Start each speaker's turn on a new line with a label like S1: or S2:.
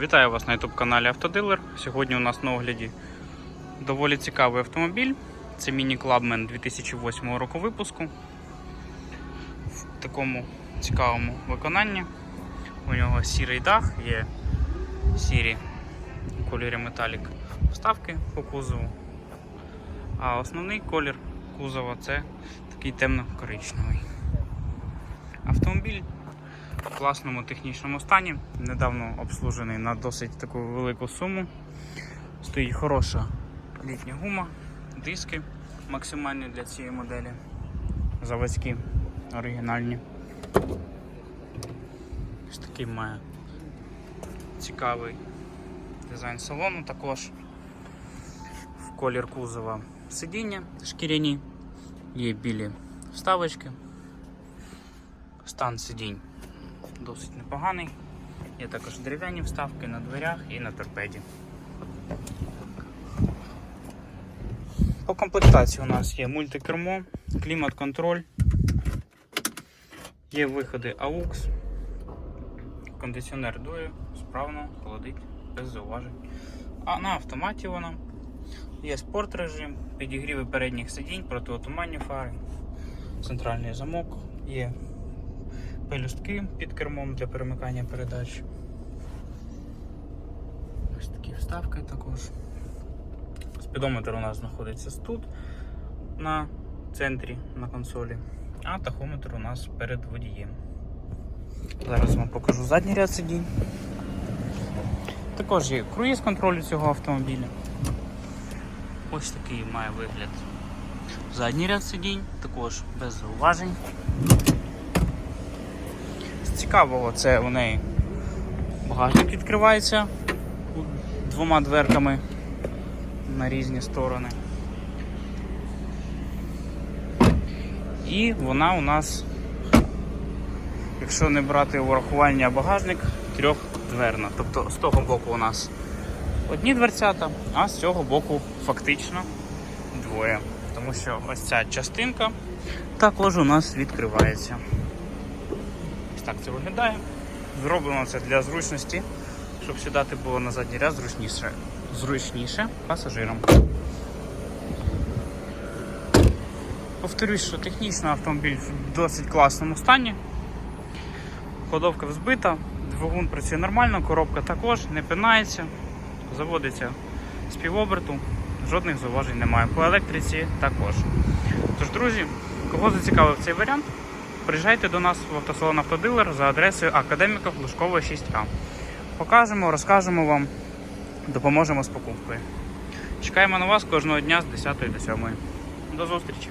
S1: Вітаю вас на YouTube каналі Автодилер. Сьогодні у нас на огляді доволі цікавий автомобіль. Це Mini Clubman 2008 року випуску. В такому цікавому виконанні. У нього сірий дах, є сірі у кольорі металік вставки по кузову. А основний колір кузова це такий темно-коричневий. Автомобіль в класному технічному стані, недавно обслужений на досить таку велику суму. Стоїть хороша літня гума, диски максимальні для цієї моделі. Заводські, оригінальні. Ось такий має цікавий дизайн салону також. В колір кузова сидіння шкіряні, є білі вставочки. Стан сидінь досить непоганий. Є також дерев'яні вставки на дверях і на торпеді. По комплектації у нас є мультикермо, клімат-контроль, є виходи AUX, кондиціонер дує, справно, холодить, без зауважень. А на автоматі вона є спорт режим, підігріви передніх сидінь, протиотуманні фари, центральний замок, є пелюстки під кермом для перемикання передач. Ось такі вставки також. Спідометр у нас знаходиться тут на центрі на консолі, а тахометр у нас перед водієм. Зараз вам покажу задній ряд сидінь. Також є круїз контроль цього автомобіля. Ось такий має вигляд. Задній ряд сидінь, також без зауважень. Цікавого це у неї багажник відкривається двома дверками на різні сторони. І вона у нас, якщо не брати у врахування багажник, трьохдверна. Тобто з того боку у нас одні дверцята, а з цього боку фактично двоє. Тому що ось ця частинка також у нас відкривається. Так це виглядає. Зроблено це для зручності, щоб сідати було на задній ряд зручніше, зручніше пасажирам. Повторюсь, що технічно автомобіль в досить класному стані. Ходовка взбита, двигун працює нормально, коробка також не пинається, заводиться з півоберту, жодних зауважень немає. По електриці також. Тож, друзі, кого зацікавив цей варіант, приїжджайте до нас в автосалон Автодилер за адресою Академіка Глушкова 6А. Покажемо, розкажемо вам, допоможемо з покупкою. Чекаємо на вас кожного дня з 10 до 7. До зустрічі!